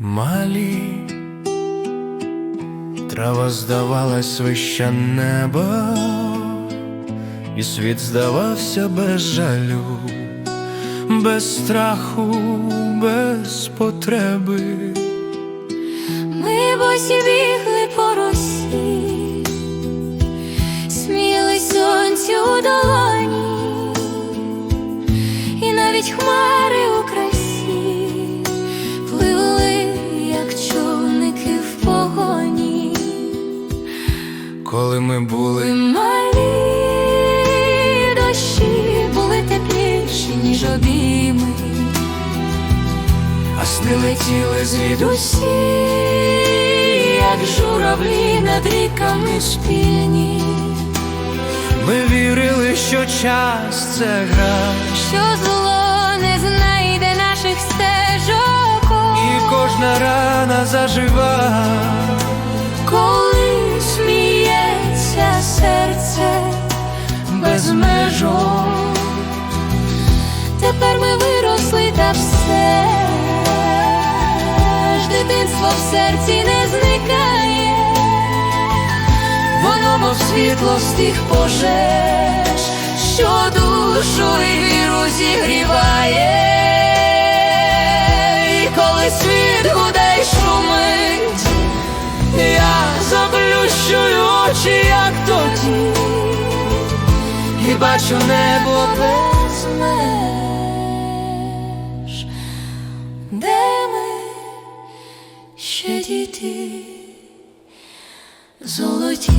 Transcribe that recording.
малі, трава здавалась вище неба, і світ здавався без жалю, без страху, без потреби. Ми босі бігли по росі, сміли сонцю у долоні, і навіть хмари. Коли ми були, малі дощі були тепліші, ніж обійми. а сни летіли звідусі. Як журавлі над ріками спільні, Ми вірили, що час це гра, що зло не знайде наших стежок, і кожна рана зажива. Дитинство в серці не зникає, воно мов світло з тих пожеж, що душу і віру зігріває, і коли світ гуде й шумить, Я заплющую очі, як тоді, і бачу небо без без діти золоті.